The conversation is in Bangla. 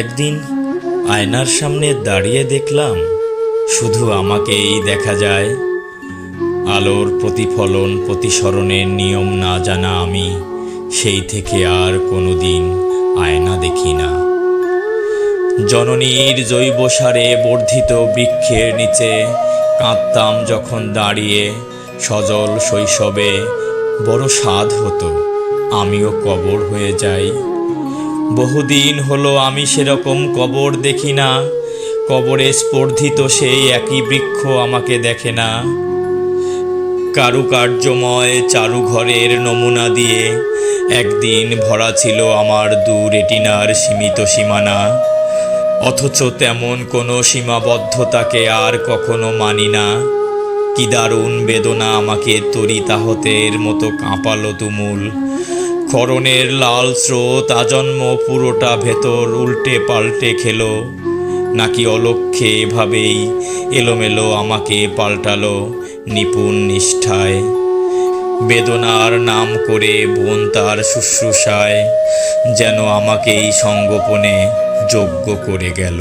একদিন আয়নার সামনে দাঁড়িয়ে দেখলাম, শুধু আমাকেই দেখা যায়। আলোর প্রতিফলন প্রতিসরণের নিয়ম না জানা আমি, সেই থেকে আর কোনো দিন আয়না দেখি না। জননীর জৈব সারে বর্ধিত বৃক্ষের নিচে কাঁদতাম যখন দাঁড়িয়ে সজল শৈশবে বড় স্বাদ হতো, আমিও কবর হয়ে যাই। বহুদিন হলো আমি সেরকম কবর দেখি না, কবরে স্পর্ধিত সেই একই বৃক্ষ আমাকে দেখে না। কারুকার্যময় চারুঘরের নমুনা দিয়ে একদিন ভরা ছিল আমার দু রেটিনার সীমিত সীমানা। অথচ তেমন কোনো সীমাবদ্ধতাকে আর কখনো মানি না। কি দারুণ বেদনা আমাকে তরিতাহতের মতো কাঁপালো তুমুল। ক্ষরণের লাল স্রোত আজন্ম পুরোটা ভেতর উল্টে পাল্টে খেলো। নাকি অলক্ষে এভাবেই এলোমেলো আমাকে পাল্টালো নিপুণ নিষ্ঠায়। বেদনার নাম করে বোন তার শুশ্রূষায়, যেন আমাকেই সঙ্গোপনে যোগ্য করে গেল।